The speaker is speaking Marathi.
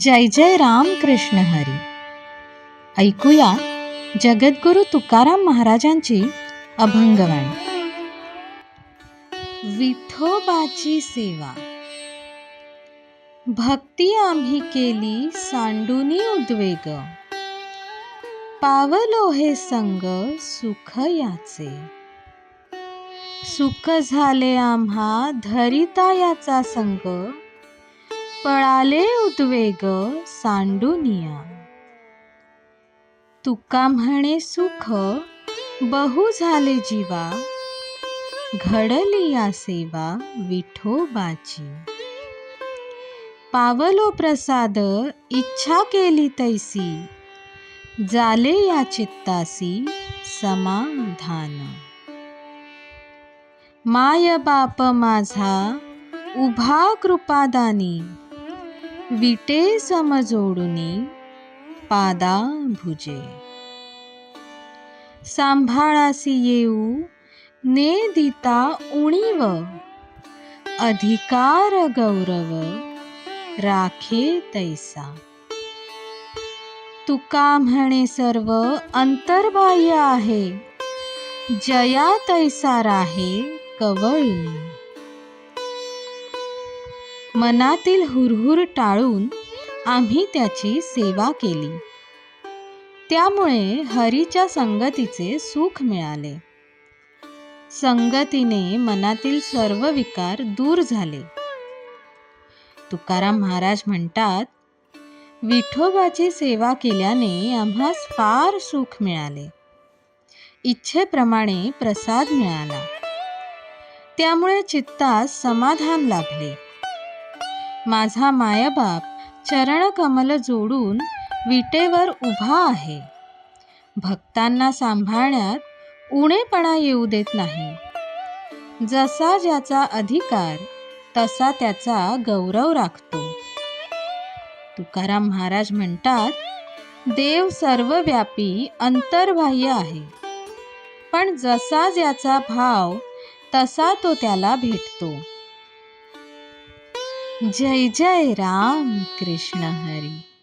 जय जय राम कृष्ण हरी. ऐकूया जगद्गुरु तुकाराम महाराजांची अभंगवाणी. विठोबाची सेवा. भक्ती आम्ही केली सांडुनी उद्वेग. पावलो हे संग सुख याचे. सुख झाले आम्हा धरिता याचा संग. पळाले उद्वेग सांडुनिया तुका म्हणे सुख बहु झाले जीवा. घडली या सेवा विठोबाची. पावलो प्रसाद इच्छा केली तैसी. जाले या चित्तासी समाधान. माय बाप माझा उभा कृपादानी. विटे समजोडुनी पादा भुजे। सांभाळासी येऊ ने दिता उणीव अधिकार गौरव राखे तैसा। तुका म्हणे सर्व अंतर्बाह्य आहे जया तैसा राहे कवळी। मनातील हुरहुर टाळून आम्ही त्याची सेवा केली. त्यामुळे हरीच्या संगतीचे सुख मिळाले. संगतीने मनातील सर्व विकार दूर झाले. तुकाराम महाराज म्हणतात विठोबाची सेवा केल्याने आम्हास फार सुख मिळाले. इच्छेप्रमाणे प्रसाद मिळाला. त्यामुळे चित्तास समाधान लाभले. माझा मायबाप चरणकमल जोडून विटेवर उभा आहे. भक्तांना सांभाळण्यात उणेपणा येऊ देत नाही. जसा ज्याचा अधिकार तसा त्याचा गौरव राखतो. तुकाराम महाराज म्हणतात देव सर्वव्यापी अंतर्बाह्य आहे. पण जसा ज्याचा भाव तसा तो त्याला भेटतो. जय जय राम कृष्ण हरी।